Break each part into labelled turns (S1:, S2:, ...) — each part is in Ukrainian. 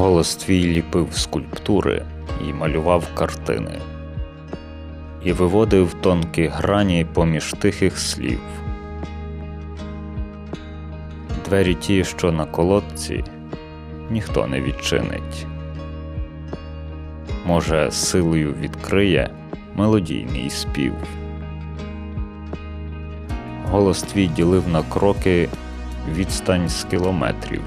S1: Голос твій ліпив скульптури і малював картини, і виводив тонкі грані поміж тихих слів. Двері ті, що на колодці, ніхто не відчинить. Може, силою відкриє мелодійний спів. Голос твій ділив на кроки відстань з кілометрів,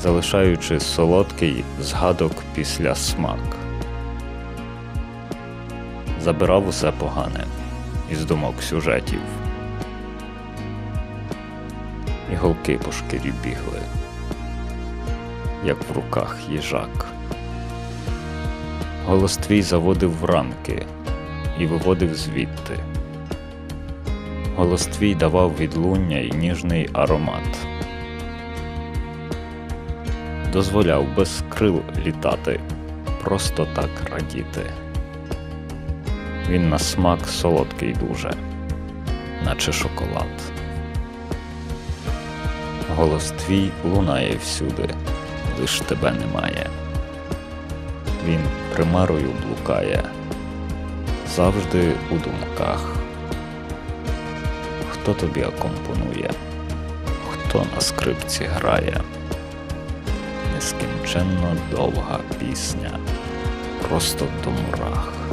S1: залишаючи солодкий згадок після смак. Забирав усе погане із думок сюжетів. І голки по шкірі бігли, як в руках їжак. Голос твій заводив в ранки і виводив звідти. Голос твій давав відлуння і ніжний аромат. Дозволяв без крил літати, просто так радіти. Він на смак солодкий дуже, наче шоколад. Голос твій лунає всюди, лиш тебе немає. Він примарою блукає, завжди у думках. Хто тобі акомпонує, хто на скрипці грає? Нескінченно довга пісня, просто до мурах.